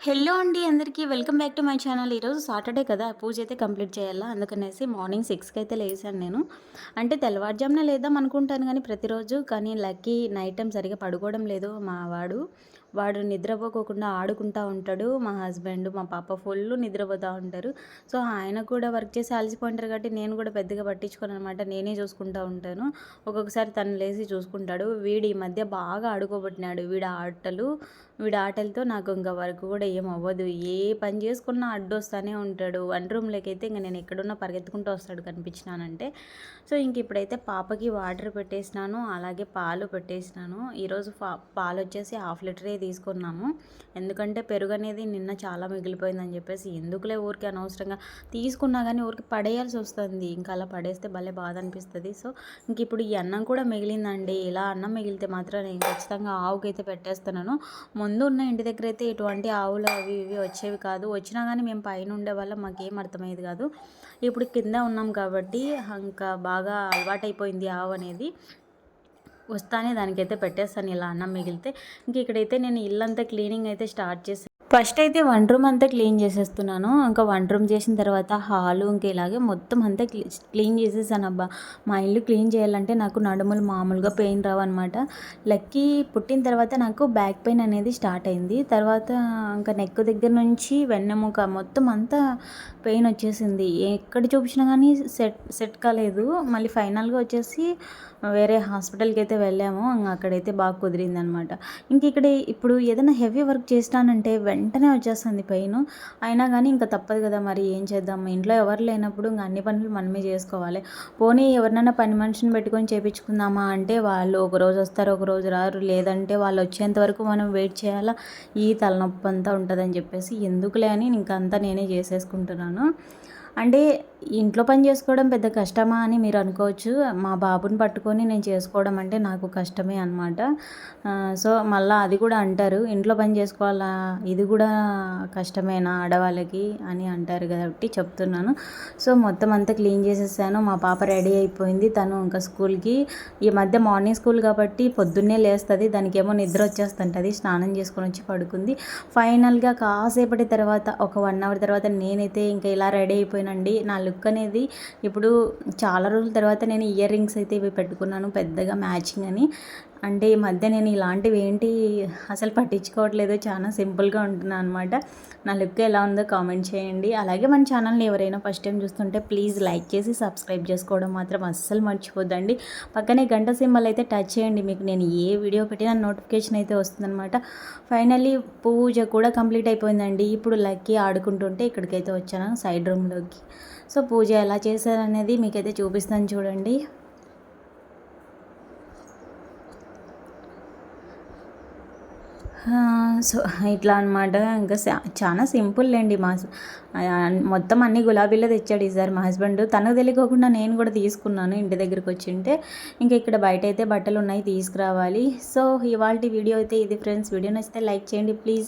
Hello అండి అందరికీ welcome back to my channel. ఈరోజు సాటర్డే కదా పూజ అయితే కంప్లీట్ చేయాలా? అందుకనేసి మార్నింగ్ సిక్స్కి అయితే లేసాను నేను. అంటే తెల్లవారుజామున లేద్దాం అనుకుంటాను కానీ ప్రతిరోజు కానీ లక్కీ నైట్ టైం సరిగా పడుకోవడం లేదు మా వాడు. వాడు నిద్రపోకోకుండా ఆడుకుంటూ ఉంటాడు. మా హస్బెండ్ మా పాప ఫుల్ నిద్రపోతూ ఉంటారు. సో ఆయన కూడా వర్క్ చేసి అలసిపోయింటారు కాబట్టి నేను కూడా పెద్దగా పట్టించుకోను అనమాట నేనే చూసుకుంటూ ఉంటాను. ఒక్కొక్కసారి తను లేచి చూసుకుంటాడు. వీడి ఈ మధ్య బాగా ఆడుకోబట్టినాడు. వీడి ఆటలు వీడి ఆటలతో నాకు ఇంకా వర్క్ కూడా ఏం అవ్వదు. ఏ పని చేసుకున్నా అడ్డొస్తూనే ఉంటాడు. వన్ రూమ్లోకి అయితే ఇంకా నేను ఎక్కడున్నా పరిగెత్తుకుంటూ వస్తాడు కనిపించినానంటే. సో ఇంక ఇప్పుడైతే పాపకి వాటర్ పెట్టేసినాను. అలాగే పాలు పెట్టేసినాను. ఈరోజు పాలు వచ్చేసి హాఫ్ లీటరే తీసుకున్నాము. ఎందుకంటే పెరుగు అనేది నిన్న చాలా మిగిలిపోయిందని చెప్పేసి ఎందుకులే ఊరికి అనవసరంగా తీసుకున్నా కానీ ఊరికి పడేయాల్సి వస్తుంది. ఇంకా అలా పడేస్తే భలే బాధ అనిపిస్తుంది సో ఇంక ఇప్పుడు ఈ అన్నం కూడా మిగిలిందండి. ఇలా అన్నం మిగిలితే మాత్రం నేను ఖచ్చితంగా ఆవుకైతే పెట్టేస్తున్నాను. ముందు ఉన్న ఇంటి దగ్గర అయితే ఇటువంటి ఆవులు అవి ఇవి వచ్చేవి కాదు. వచ్చినా కానీ మేము పైన ఉండే వల్ల మాకేం అర్థమయ్యేది కాదు. ఇప్పుడు కింద ఉన్నాం కాబట్టి ఇంకా బాగా అలవాటైపోయింది ఆవు అనేది వస్తానే దానికైతే పెట్టేస్తాను ఇలా అన్నం మిగిలితే. ఇంక ఇక్కడైతే నేను ఇల్లంతా క్లీనింగ్ అయితే స్టార్ట్ చేసి ఫస్ట్ అయితే వన్ రూమ్ అంతా క్లీన్ చేసేస్తున్నాను. ఇంకా వన్ రూమ్ చేసిన తర్వాత హాలు ఇంకా ఇలాగే మొత్తం అంతా క్లీన్ చేసేసాను అబ్బా. మా ఇల్లు క్లీన్ చేయాలంటే నాకు నడుములు మామూలుగా పెయిన్ రావన్నమాట. లక్కీ పుట్టిన తర్వాత నాకు బ్యాక్ పెయిన్ అనేది స్టార్ట్ అయింది. తర్వాత ఇంకా నెక్ దగ్గర నుంచి వెన్నెముక మొత్తం అంతా పెయిన్ వచ్చేసింది. ఎక్కడ చూపించినా కానీ సెట్ సెట్ కాలేదు. మళ్ళీ ఫైనల్గా వచ్చేసి వేరే హాస్పిటల్కి అయితే వెళ్ళాము. అక్కడైతే బాగా కుదిరింది అనమాట ఇంక ఇక్కడ ఇప్పుడు ఏదైనా హెవీ వర్క్ చేసినానంటే వెంటనే వచ్చేస్తుంది పెయిన్. అయినా కానీ ఇంకా తప్పదు కదా మరి ఏం చేద్దాం? ఇంట్లో ఎవరు లేనప్పుడు ఇంకా అన్ని పనులు మనమే చేసుకోవాలి. పోనీ ఎవరినైనా పని మనిషిని పెట్టుకొని చేపించుకుందామా అంటే వాళ్ళు ఒక రోజు వస్తారు ఒక రోజు రారు. లేదంటే వాళ్ళు వచ్చేంత వరకు మనం వెయిట్ చేయాలా? ఈ తలనొప్పి అంతా ఉంటుందని చెప్పేసి ఎందుకులే అని ఇంకంతా నేనే చేసేసుకుంటున్నాను. అంటే ఇంట్లో పని చేసుకోవడం పెద్ద కష్టమా అని మీరు అనుకోవచ్చు. మా బాబుని పట్టుకొని నేను చేసుకోవడం అంటే నాకు కష్టమే అనమాట సో మళ్ళీ అది కూడా అంటారు ఇంట్లో పని చేసుకోవాలా? ఇది కూడా కష్టమేనా ఆడవాళ్ళకి? అని అంటారు కాబట్టి చెప్తున్నాను. సో మొత్తం అంతా క్లీన్ చేసేసాను. మా పాప రెడీ అయిపోయింది. తను ఇంకా స్కూల్కి ఈ మధ్య మార్నింగ్ స్కూల్ కాబట్టి పొద్దున్నే లేస్తుంది. దానికేమో నిద్ర వచ్చేస్తుంటుంది. స్నానం చేసుకొని వచ్చి పడుకుంది. ఫైనల్గా కాసేపటి తర్వాత ఒక వన్ అవర్ తర్వాత నేనైతే ఇంకా ఇలా రెడీ అయిపోయినండి. నా లుక్ అనేది ఇప్పుడు చాలా రోజుల తర్వాత నేను ఇయర్ రింగ్స్ అయితే ఇవి పెట్టుకున్నాను పెద్దగా మ్యాచింగ్ అని. అంటే ఈ మధ్య నేను ఇలాంటివి ఏంటి అసలు పట్టించుకోవట్లేదు. చాలా సింపుల్గా ఉంటున్నాను అనమాట నా లుక్ ఎలా ఉందో కామెంట్ చేయండి. అలాగే మన ఛానల్ని ఎవరైనా ఫస్ట్ టైం చూస్తుంటే ప్లీజ్ లైక్ చేసి సబ్స్క్రైబ్ చేసుకోవడం మాత్రం అస్సలు మర్చిపోద్దండి. పక్కనే గంట సింబల్ అయితే టచ్ చేయండి. మీకు నేను ఏ వీడియో పెట్టినా నోటిఫికేషన్ అయితే వస్తుందన్నమాట. ఫైనల్లీ పూజ కూడా కంప్లీట్ అయిపోయిందండి. ఇప్పుడు లక్కీ ఆడుకుంటుంటే ఇక్కడికైతే వచ్చాను సైడ్ రూమ్లోకి. సో పూజ ఎలా చేశారనేది మీకైతే చూపిస్తాను చూడండి. సో ఇట్లా అనమాట ఇంకా చాలా సింపుల్ లేండి మా మొత్తం అన్ని గులాబీలో తెచ్చాడు ఈసారి మా హస్బెండ్. తనకు తెలియకోకుండా నేను కూడా తీసుకున్నాను ఇంటి దగ్గరికి వచ్చింటే. ఇంకా ఇక్కడ బయట అయితే బట్టలు ఉన్నాయి తీసుకురావాలి. సో ఇవాళ వీడియో అయితే ఇది ఫ్రెండ్స్. వీడియో నచ్చితే లైక్ చేయండి ప్లీజ్.